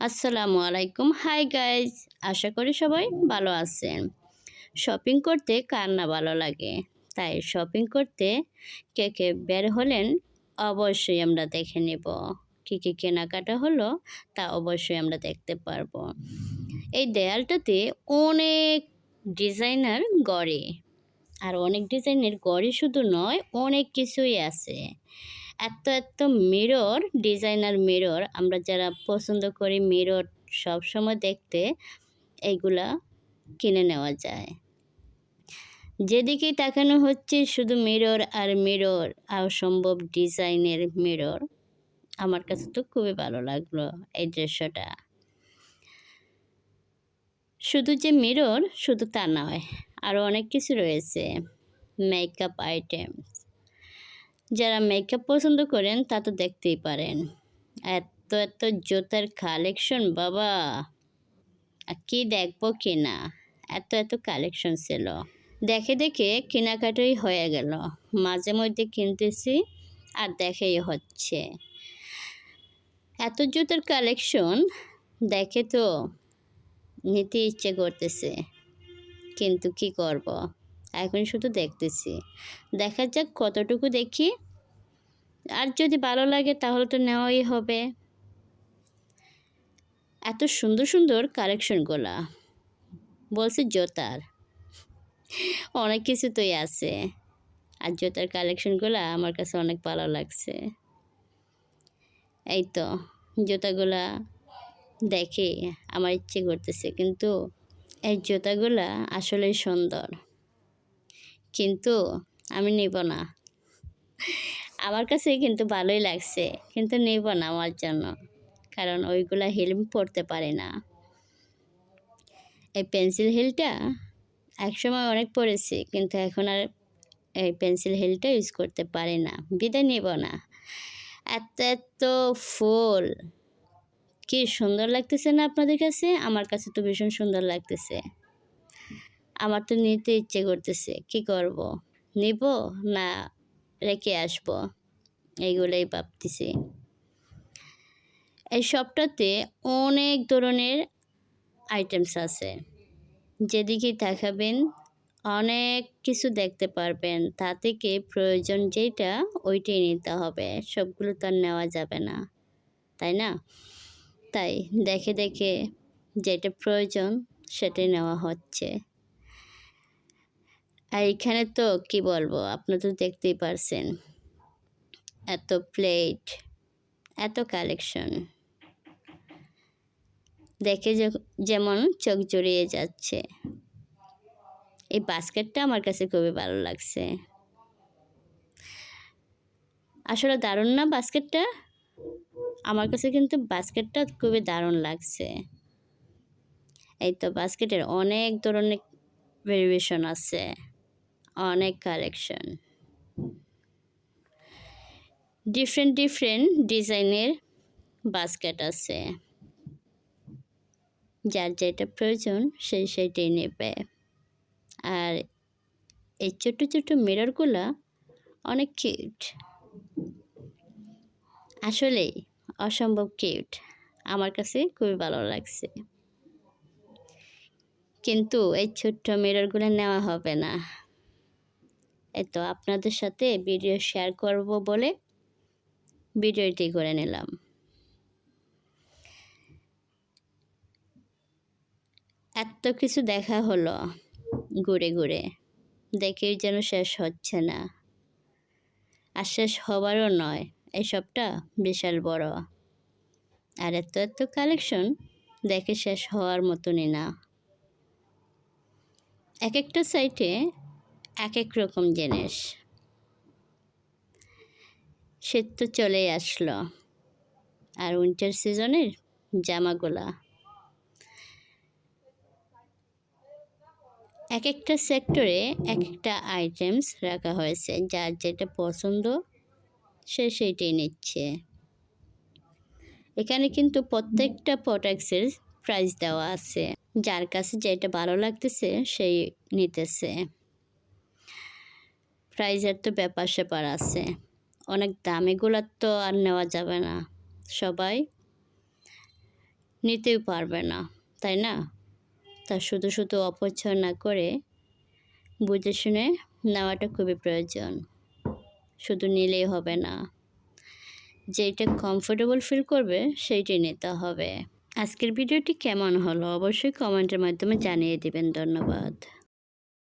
আসসালামু আলাইকুম। Hi guys আশা করি সবাই ভালো আছেন। শপিং করতে কার না ভালো লাগে? তাই শপিং করতে কে কে বের হলেন অবশ্যই আমরা দেখে নেব। কী কী কেনাকাটা হলো তা অবশ্যই আমরা দেখতে পারব। এই দেয়ালটাতে অনেক ডিজাইনার গড়ে। আর অনেক ডিজাইনের গড়ে শুধু নয়, অনেক কিছুই আছে। এত এত মিরর ডিজাইনার মিরর আমরা যারা পছন্দ করি মিরর সবসময় দেখতে এইগুলা কিনে নেওয়া যায়। যেদিকেই তাকানো হচ্ছে শুধু মিরর আর মিরর অসম্ভব ডিজাইনের মিরর আমার কাছে তো খুবই ভালো লাগল এই দৃশ্যটা। শুধু যে মিরর শুধু তা নয় আরও অনেক কিছু রয়েছে মেকআপ আইটেমস যারা মেকআপ পছন্দ করেন, তা তো দেখতেই পারেন। এত এত জুতার কালেকশন বাবা! কি দেখব কি না এত এত কালেকশন ছিল। দেখে দেখে কেনাকাটাই হয়ে গেল। মাঝে মধ্যে কিনতেছি, আর দেখেই হচ্ছে। এত জুতার কালেকশন দেখে তো নিতে ইচ্ছে করতেছে। কিন্তু কি করব? এখন শুধু দেখতেছি। দেখা যাক কতটুকু দেখি। আর যদি ভালো লাগে তাহলে তো নেওয়াই হবে। এত সুন্দর সুন্দর কালেকশনগুলা, বলছে জোতার। অনেক কিছু তোই আছে। আর জুতার কালেকশনগুলো আমার কাছে অনেক ভালো লাগছে। এই তো, জুতাগুলা দেখে আমার ইচ্ছে করতেছে, কিন্তু এই জুতাগুলা আসলেই সুন্দর। কিন্তু আমি নেব না। আমার কাছে কিন্তু ভালোই লাগছে, কিন্তু নেব না আমার জন্য, কারণ ওইগুলা হিল পড়তে পারে না। এই পেন্সিল হিলটা একসময় অনেক পড়েছি কিন্তু এখন আর এই পেন্সিল হিলটা ইউজ করতে পারে না, বিদায় নেব না। এত এত ফুল! কি সুন্দর লাগতেছে না আপনাদের কাছে? আমার কাছে তো ভীষণ সুন্দর লাগতেছে। আমার তো নিতে ইচ্ছে করতেছে, কি করব? নিব না রেখে আসব। এইগুলোই ভাবতেছি। এই শপটাতে অনেক ধরনের আইটেমস আছে। যেদিকে তাকাবেন, অনেক কিছু দেখতে পারবেন। তা থেকে প্রয়োজন যেটা ওইটাই নিতে হবে। সবগুলো তো আর নেওয়া যাবে না। তাই না? তাই দেখে দেখে যেটা প্রয়োজন, সেটাই নেওয়া হচ্ছে। আর এখানে তো কি বলব আপনারা তো দেখতেই পারছেন। এত প্লেট এত কালেকশন দেখে যেমন চোখ জড়িয়ে যাচ্ছে। এই বাস্কেটটা আমার কাছে খুবই ভালো লাগছে। আসলে দারুণ না বাস্কেটটা? আমার কাছে কিন্তু বাস্কেটটা খুবই দারুণ লাগছে। এই তো বাস্কেটের অনেক ধরনের ভেরিয়েশন আছে। অনেক কালেকশন ডিফারেন্ট ডিফারেন্ট ডিজাইনের বাস্কেট আছে। যার যেটা প্রয়োজন সেই সেইটাই নেবে। আর এই ছোটো ছোটো মিররগুলো অনেক কিউট আসলেই অসম্ভব কিউট আমার কাছে খুবই ভালো লাগছে। কিন্তু এই ছোট্ট মিররগুলো নেওয়া হবে না। তো আপনাদের সাথে ভিডিও শেয়ার করব বলে ভিডিওটি করে নিলাম। এত কিছু দেখা হলো ঘুরে ঘুরে, দেখেই যেন শেষ হচ্ছে না। আর শেষ হবারও নয়, এসবটা বিশাল বড়। আর এত এত কালেকশন দেখে শেষ হওয়ার মতনই না। এক একটা সাইটে এক এক রকম জিনিস। শীত তো চলেই আসলো। আর উইন্টার সিজনের জামাগুলা। এক একটা সেক্টরে এক একটা আইটেমস রাখা হয়েছে। যার যেটা পছন্দ সে সেইটাই নিচ্ছে। এখানে কিন্তু প্রত্যেকটা প্রোডাক্টসের প্রাইস দেওয়া আছে। যার কাছে যেটা ভালো লাগতেছে, সেই নিতেছে। প্রাইজের তো ব্যাপার স্যাপার আছে। অনেক দামিগুলোর তো আর নেওয়া যাবে না। সবাই নিতেও পারবে না, তাই না? তা শুধু শুধু অপচয় না করে বুঝে শুনে নেওয়াটা খুবই প্রয়োজন। শুধু নিলেই হবে না। যেটা কমফোর্টেবল ফিল করবে, সেইটি নিতে হবে। আজকের ভিডিওটি কেমন হলো অবশ্যই কমেন্টের মাধ্যমে জানিয়ে দেবেন, ধন্যবাদ।